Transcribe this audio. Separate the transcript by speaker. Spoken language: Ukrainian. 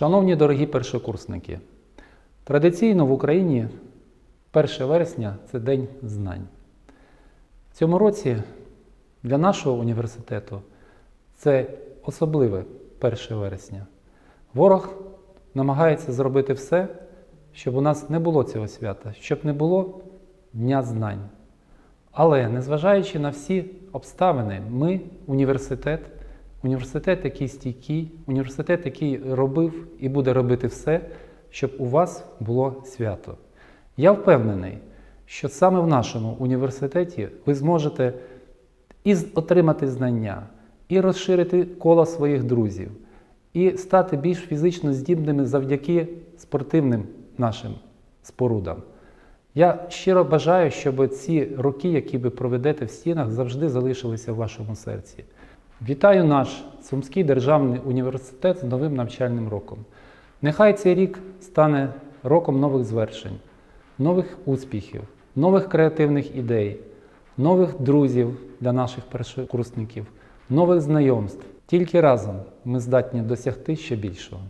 Speaker 1: Шановні дорогі першокурсники, традиційно в Україні 1 вересня це День знань. В цьому році для нашого університету це особливе 1 вересня. Ворог намагається зробити все, щоб у нас не було цього свята, щоб не було Дня знань. Але незважаючи на всі обставини, ми університет, університет, який стійкий, університет, який робив і буде робити все, щоб у вас було свято. Я впевнений, що саме в нашому університеті ви зможете і отримати знання, і розширити коло своїх друзів, і стати більш фізично здібними завдяки спортивним нашим спорудам. Я щиро бажаю, щоб ці роки, які ви проведете в стінах, завжди залишилися в вашому серці. Вітаю наш Сумський державний університет з новим навчальним роком. Нехай цей рік стане роком нових звершень, нових успіхів, нових креативних ідей, нових друзів для наших першокурсників, нових знайомств. Тільки разом ми здатні досягти ще більшого.